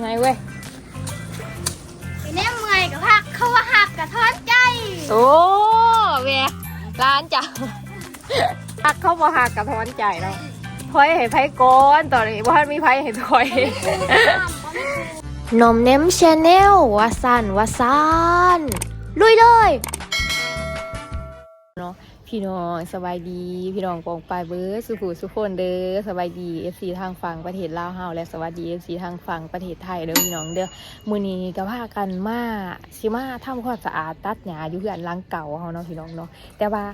ไงเว้ยไอ้แน่เมื่อยกับพักเขาว่าหักกับทอดใจโอ้เวยร้านจ้ะหักเข้ามาหักกระท้อนใจแล้วพอยให้ไพ่ก้อนตอนนี้ว่ามีไพ่ให้พอยนมเน้มชาแนลวาสันวาสันลุยเลยเนาะ พี่น้องสบายดี พี่น้องกองปลายเบิร์สุขุสุขคนเด้อสบายดีเอฟซีทางฝั่งประเทศลาวเฮาและสวัสดีเอฟซีทางฝั่งประเทศไทยเด้อพี่น้องเด้อมื้อนี้ก็พากันมาสิมาทำความสะอาดตัดหญ้าอยู่เฮือนหลังเก่าเฮาเนาะพี่น้องเนาะแต่ว่า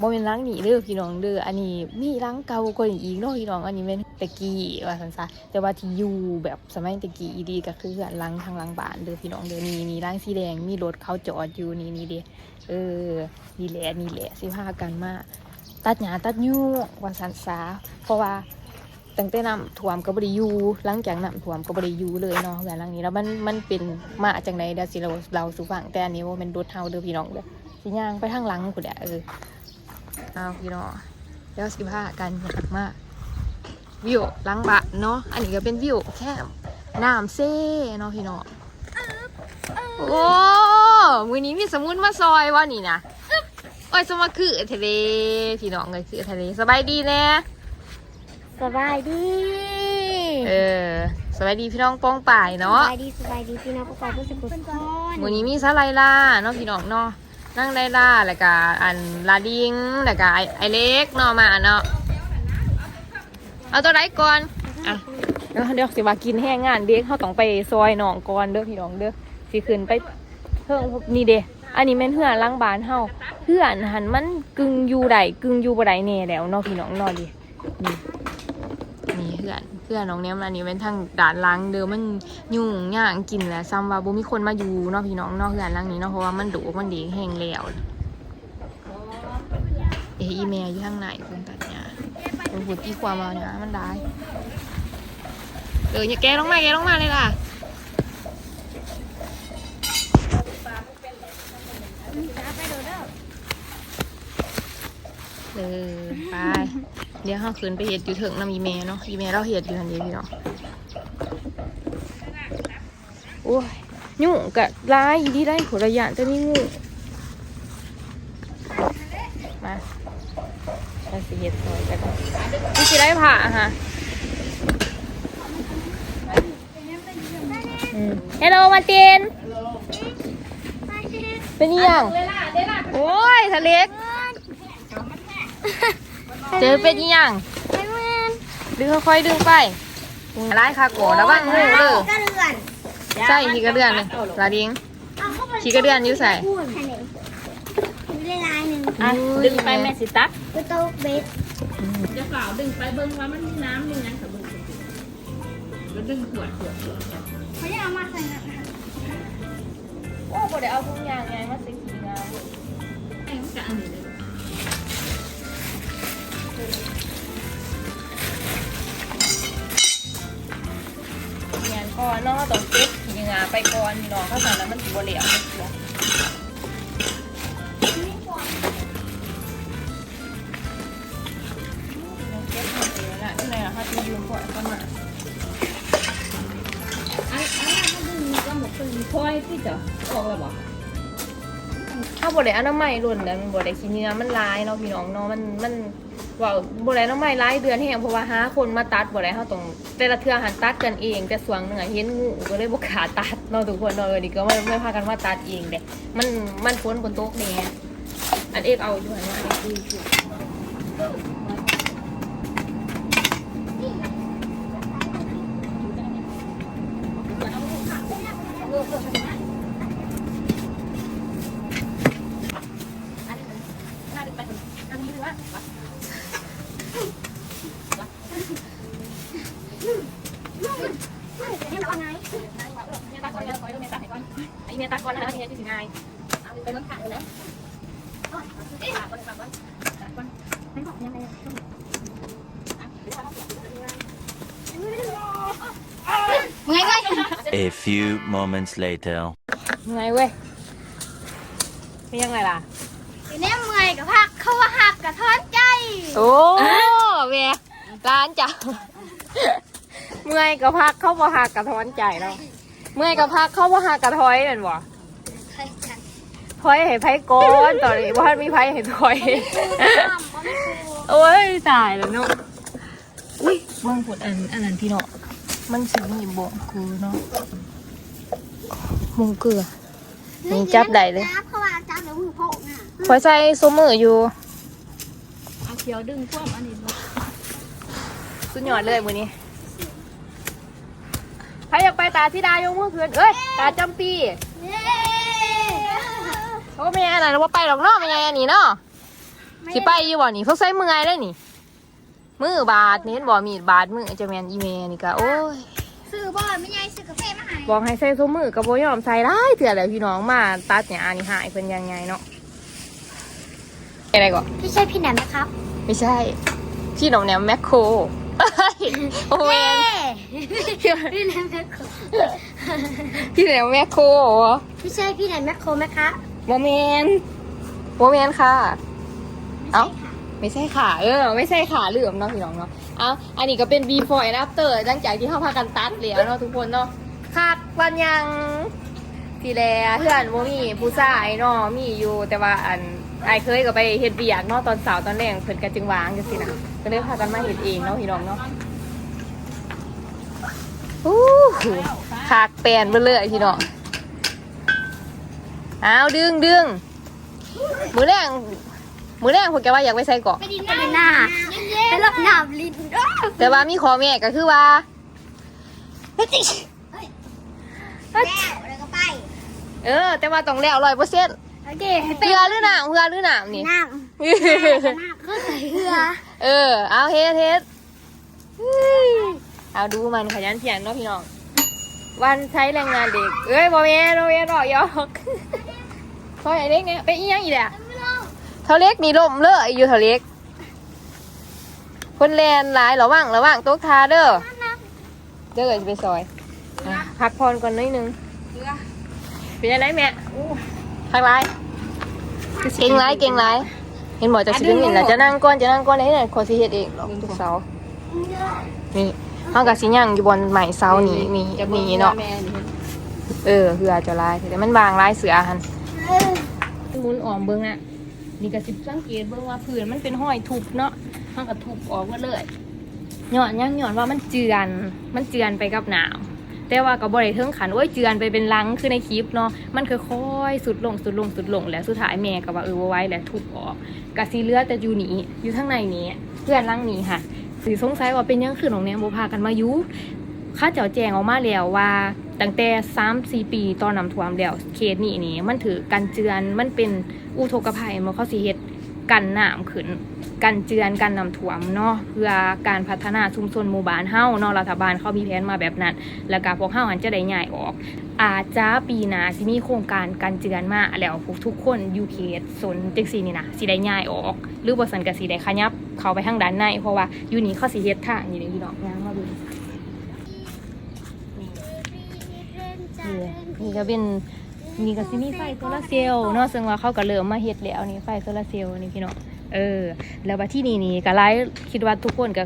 บ่เป็นหลังหนีเด้อพี่น้องเด้ออันนี้มีหลังเก่ากว่านี้อีกเนาะพี่น้องอันนี้เป็นตะกี้ว่าซั่นซะแต่ว่าที่อยู่แบบสมัยตะกี้อีดีก็คือเฮือนหลังทางหลังบ้านเด้อพี่น้องเด้อนี่นี่หลังสีแดงมีรถเขาจอดอยู่นี่นี่เด้เออนี่แหละนี่แหละสิพากันมาตัดหญ้าตัดยูว่าสันสาเพราะว่าตั้งแต่น้ำท่วมก็บริยูหลังจากน้ำท่วมก็บริยูเลยเนาะเหือนหลังนี้แล้วมันมันเป็นมาจากไหนเดี๋ยวสิเราเราสู่ฟังแต่อันนี้ว่าเป็นรถเฮาเด้อพี่น้องเด้อสิย่างไปทางหลังกูเด้อเออ เอาพี่น้องเดี๋ยวสิพากันอยากมาวิวหลังบะเนาะ อันนี้ก็เป็นวิวแค่น้ำเซ่เนาะพี่น้องโอ้มือนี้มีสมุนมาซอยวะนี่นะโอ้ยสมาคือทะเลพี่น้องเลยคือทะเลสบายดีแน่สบายดี เออสบายดีพี่น้องป้องป่ายสเนาะบายดีสบายดีพี่น้องผู้ปกครองผู้สกุลคนวันนี้มีซาไลล่าเนาะพี่น้องเนาะ นั่งไลล่าแล้วก็อันลาดิงแล้วก็ไอไอเล็กเนาะมาเนาะเอาตัวไหนก่อนอะเดี๋ยวเดี๋ยวสิว่ากินแห้งงานเด็กเขาต้องไปซอยหนองก่อนเด้อพี่น้องเด้อสิขึ้นไปเพิ่งนี่เด้อันนี้แม่นเฮือนล้างบานเฮาเฮือนหันมันกึ่งอยู่ใดกึ่งอยู่บ่ใดแน่แล้วเนาะพี่น้องเนาะดินี่นี่เพื่อน เพื่อนน้องเนี้ยมันอันนี้เป็นทางด่านล้างเดิมมันยุ่งยากกินแหละซ้ำว่าบ่มีคนมาอยู่เนาะพี่น้องนาะเพื่อนล้างนี้เนาะเพราะว่ามันดุมันดีแห้งแล้วเอะอีเมลอยู่ข้างในคุณตัดเนี่ยเป็นผุดที่ความเอาเนี่ยมันได้เอออย่าแกลงมาแกลงมาเลยล่ะเออไป เดี๋ยวเราขึ้นไปเห็ดอยู่ถึงน้ำอีเมเนาะอีเมเราเห็ดอยู่ทันทีพี่เนาะโอ้ยยุ่งกะร้ายอีที่ได้ผลระยะจะนี่งูมาเราสิเห็ดซอยกันนี่สิได้ผ่าฮะฮัลโหลมาเตีนเป็นยังโอ้ยทะเล็ก เจอเป็นอีหยังไอ้เมื่อนดึงค่อยๆดึงไปร้ายคาโกะระวังงูเด้อกระเดือนใส่ขี้กระเดือนเลยลาดิงขี้กระเดือนอยู่ใส่พูดแค่ไหนมีเวลาหนึ่งอะดึงไปแม่สิตักกูโต๊ะเบสเดี๋ยวเปล่าดึงไปเบิ่งว่ามันมีน้ำมีหยังกับเบิ่งแล้วดึงขวดขวดขวดเขาจะเอามาใส่น้ำโอ้บ่ได้เอาทุกอย่างไงมาใส่ขี้งามให้มันจะอันนี้ เลยงานก่อนเนาะต้องเก็บขี้งามไปก่อนพี่น้องถ้าสั่นแล้วมันสิบ่เหลวมันเสียเราเก็บหมดเลยนะที่ไหนล่ะคะที่ยืมก่อนเข้ามาอันอันนั้นก็ดึงก็หมดเป็นคอยที่จะออกแล้วบ่ ถ้าบดได้เอน้ำไม้รุ่นนั้นบดได้ขี้เนื้อมันร้ายเนาะพี่น้องเนาะมันมันว่าบ่ได้น้ำไม้ายเดือนแห้งเพราะว่าหาคนมาตัดบ่ได้เขาต้องแต่ละเทือหันตัดกันเองแต่ส่วงหนึงอะเห็นงูก็เลยบกขาตัดเนาะทุกคนเนาะเออนี่ก็ไม่ไม่พากันมาตัดเองเด็มันมันฝนบนโต๊ะเน่อันเอกเอาอยู่หันว่าอันเอกดูอยู่ นะไอ้เมียที่สิงายไปมันขาดเลยนะมึงไงไง A few moments later. ไงเว้ยยังไงล่ะไอ้แน่เมื่อยกับพักเขาว่าหักกับทอดใจ โอ้เวยร้านจ้ะเมื่อยกับพักเข้าบ่หักกระท้อนใจแล้วเมื่อยกับพักเข้าบ่หักกระท้อยแม่นบ่ เคยจัดถอยให้ไผก่อนตอนนี้บ่ทันมีไผให้ถอย โอ้ยตายแล้วเนาะอุ้ยเบิ่งผลอันอันนั้นที่เนาะมันสิมีบ่งคือเนาะมุงเกลือนี่จับได้เลยจับเพราะว่าจับเดี๋ยวมือโผล่น่ะคอยใส่โซมืออยู่เอาเขียวดึงควบอันนี้ลงสุดยอดเลยมื้อนี้ใครอยากไปตาธิดายกมือขึ้นเอ้ยตาจำปีเย้ โอ้ไม่ยังอันนั้นว่าไปหรอกเนาะไม่ยังอันนี้เนาะสิไปอยู่บ่นี่พวกใส่มือไงได้นี่มือบาดนี่เห็นบ่มีดบาดมือจะแมนอีเมนี่ก็โอ้ยซื้อบ่ไม่ใหญ่ซื้อกาแฟมาให้บอกให้ใส่โซมือกับโบยอมใส่ได้เถื่อแหละพี่น้องมาตัดเนี่ยอันนี้หายเป็นยังไงเนาะอะไรก่อนพี่ใช่พี่แหนมนะครับ ไม่ใช่ พี่หนมแนมแมคโครเอ้ยโอเวนพี่แหนมแมคโครพี่แนมแมคโครเหรอพี่ใช่พี่แหนมแมคโครไหมคะ โมเมนโมเมนค่ะ เอ้า ไม่ใช่ค่ะ เออ ไม่ใช่ค่ะลืมเนาะพี่น้องเนาะ เอ้า อันนี้ก็เป็น before and after หลังจากที่เขาพากันตัดแล้วเนาะทุกคนเนาะคาดวันยังทีแลเพื่อนโมมีผู้ชายเนาะมีอยู่แต่ว่าอันไอเคยก็ไปเฮ็ดเบียกเนาะตอนสาวตอนแรกเพิ่นก็จึงวางจังซี่นะก็เลยพากันมาเฮ็ดเองเนาะพี่น้องเนาะอู้คากแปลนเบิ่เลยพี่น้อง อาดึงดึงมือแรงมือแรงพวกแกว่าอยากไปใส่เกาะ ไปดินหน้าไปรอบหน้าลิ้นแต่ว่ามีขอแม่ก็คือว่าแล้วแล้วก็ไปเออ แต่ว่าต้องแล้วร้อยเปอร์เซ็นต์โอเคเพื่อหรือหนามเพื่อหรือหนามนี่ น้ำน้ำก็ใส่เรือเออ เอาเฮ็ดเฮ็ดเฮ้ยเอาดูมันขยันเพียรเนาะพี่น้อง วันใช้แรงงานเด็ก เอ้ยบอแม่บอแม่ดอกยอกพอไอ้เล็กเนี่ยไปอีหยังอีกแหละเท่าเล็กนี่ลมเลยอยู่เท่าเล็กคนแลนหลายระวังระวังโต๊ะทาเด้อเด้อจะไปซอยพักผ่อนก่อนนิดนึงเป็นยังไงแม่พักไรเก่งไรเก่งไรเห็นบอจะซื้อนี่แหละจะนั่งก้อนจะนั่งก้อนไหนเนี่ยขอสิเฮ็ดเองหรอกทุกเสานี่ ห้องกับสิย่างอยู่บนใหม่เสานี่นี่นี่เนาะแม่นี่เออเหือจะลายแต่มันบางลายเสือหันหมุนออมเบิ้งอะนี่ก็สิสังเกตเบิ้งว่าพื้นมันเป็นห้อยทุบเนาะห้องก็ทุบออกหมดเลยหย่อนยังหย่อนว่ามันเจือนมันเจือนไปกับหนามแต่ว่าก็บ่ได้เทิงขันโอ้ยเจือนไปเป็นลังคือในคลิปเนาะมันค่อยๆสุดลงสุดลงสุดลงแล้วสุดท้ายแม่ก็ว่าเออบ่ไหว้แล้วทุบออกกะสิเหลือแต่อยู่นี่อยู่ข้างในนี้เพื่อนลังนี้ค่ะ สิสงสัยว่าเป็นยังคือของแนมบ่พากันมาอยู่ข้าเจ้าแจงออกมาแล้วว่าตั้งแต่สามสี่ปีตอนน้ำท่วมแล้วเขตนี้นี่มันถือกันเจือนมันเป็นอุทกภัยมันเขาสิเฮ็ดกันน้ำขึ้นกันเจือนกันน้ำท่วมเนาะเพื่อการพัฒนาชุมชนหมู่บ้านเฮ้าเนาะรัฐบาลเขามีแผนมาแบบนั้น แล้วก็พวกเฮ้าหันจะได้ย้ายออก อาจจะปีหน้าสิมีโครงการกันเจือนมาแล้วพวกทุกคนยูเขตสนจังซีนี่นะสิได้ย้ายออก หรือบ่ซั่นก็สิได้ขยับ เขาไปทางด้านใน เพราะว่าอยู่นี่เขาสิเฮ็ดท่างนี่เด้พี่น้องย่างมาดูนี่ก็เป็นนี่ก็สิมีไฟโซลาร์เซลล์เนาะซึ่งว่าเขาก็เริ่มมาเฮ็ดแล้วนี่ไฟโซลาร์เซลล์นี่พี่น้องเออ แล้วว่าที่นี่นี่ก็ไลฟ์คิดว่าทุกคนก็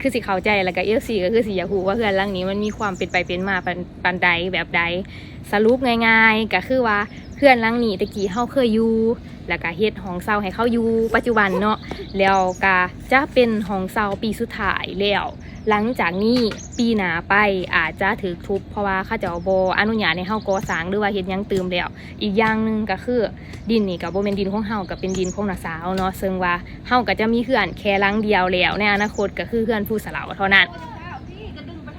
คือสิเข้าใจแล้วก็เอฟซีก็คือสิอยากรู้ว่าเฮือนหลังนี้มันมีความเป็นไปเป็นมาปานปานใดแบบใด สรุปง่ายๆก็คือว่าเฮือนลังนี้ตะกี้เฮาเคยอยู่แล้วก็เฮ็ดห้องเช่าให้เขาอยู่ปัจจุบันเนาะแล้วก็จะเป็นห้องเช่าปีสุดท้ายแล้วหลังจากนี้ปีหนาไปอาจจะถือทุบเพราะว่าข้าเจ้าบอนุญาตในเฮาก่อสร้างหรือว่าเฮ็ดยังเติมแล้ว อีกอย่างหนึงก็คือดินนี่ก็บ่แม่นดินของเฮาก็เป็นดินของน้าสาวเนาะซึ่งว่าเฮาก็จะมีเฮือนแค่หลังเดียวแล้วในอนาคตก็คือเฮือนผู้สลาวเท่านั้น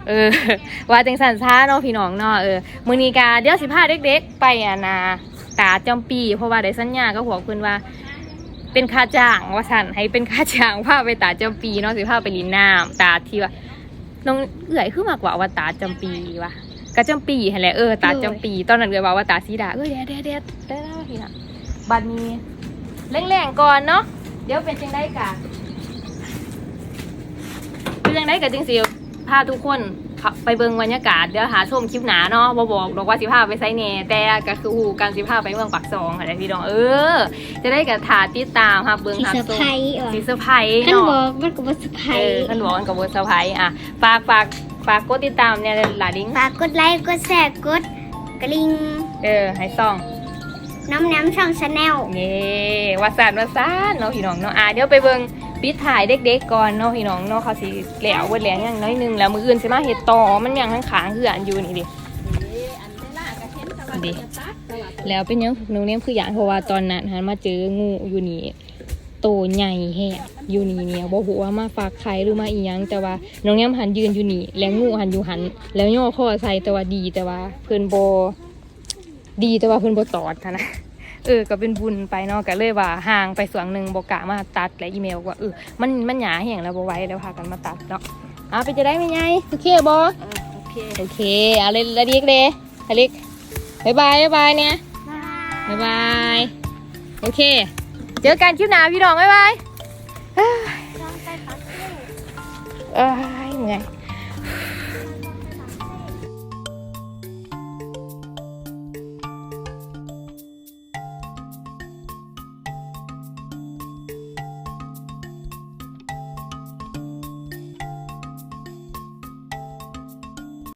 เออ ว่าจังสันซ่าเนาะพี่น้องเนาะเออมื้อนี้ก็เดี๋ยวสิพาเด็ก ๆ ไปอะนะตาจอมปี เพราะว่าได้สัญญากับหัวเพิ่นว่า เป็นค่าจ้างว่าสั่นให้เป็นค่าจ้างพาไปตาจำปีเนาะสิพาไปลินน้ำตาที่ว่าน้องเอื่อยขึ้นมากกว่าว่าตาจำปีวะกะจำปีเห็นแหละเออตาจำปี ตอนนั้นเอื่อยว่าว่าตาสีดาเอ้ยเด็ดเด็ดเด็ดได้แล้วพี่น่ะบัดนี้แรงๆก่อนเนาะเดี๋ยวเป็นจังได้กะเป็นจังได้กะจริงสิ พาทุกคนขับไปเบิ่งบรรยากาศเดี๋ยวหาชมคลิปหนาเนาะบอบอกดอกว่าสิพาไปไซเน่แต่ก็คือหูการสิพาไปเมืองปักซองอะไรพี่น้องเออ จะได้กับถาติดตามค่ะเบิ้งสีค่ะเซอร์ไพรส์อะสีเซอร์ไพรส์ท่านบอเนาะกมันก็บ่เซอร์ไพรเออส์ท่านบอกมันกับเบอร์เซอร์ไพรส์อะฝากฝากฝากกดติดตามเนี่ยหลาดิ้งฝากกดไลค์กดแชร์กดกระลิงเออให้ซ่องน้ำน้ำช่องชาแนลนี่วาสานวาสานเนาะพี่น้องเนาะอะเดี๋ยวไปเบิ่ง ปิดถ่ายเด็กๆก่อนเนาะพี่น้องเนาะเขาสิแหล้วเบิดแหล้วอย่างน้อยหนึงแล้วมื้ออื่นสิมาเฮ็ดต่อมันยังข้างๆคืออันอยู่นี่ดิอันเวลากระเห็นตะวันดิจะตัดตะวันแล้วเป็นหยังหนูเนี่ยคืออย่างเพราะว่าตอนนั้นหันมาเจองูอยู่นี่โตใหญ่แฮะอยู่นี่เนี่ยบ่ฮู้ว่ามาฝากไข่หรือมาอีหยังแต่ว่าน้องเนี่ยหันยืนอยู่นี่ แล้วงูหันอยู่หัน แล้วย่อข้อใส่แต่ว่าดีแต่ว่าเพิ่นบ่ดีแต่ว่าเพิ่นบ่ตอดหั้นนะ เออก็เป็นบุญไปเนาะก็เลยว่าห่างไปส่วนหนึ่งบอกกะมาตัดและอีเมลว่าเออมันมันหยาแห้งแล้วบ่ไว้แล้วพากันมาตัดเนาะเอาไปจะได้ไหมไงโอเคบ่โอเคโอเคเอาเลยละเด็กเลยอเล็กบายบายบายบายเนี่ยบายบายโอเค เจอกันคลิปหน้าพี่น้องบายบายเอ้ยเอ้ย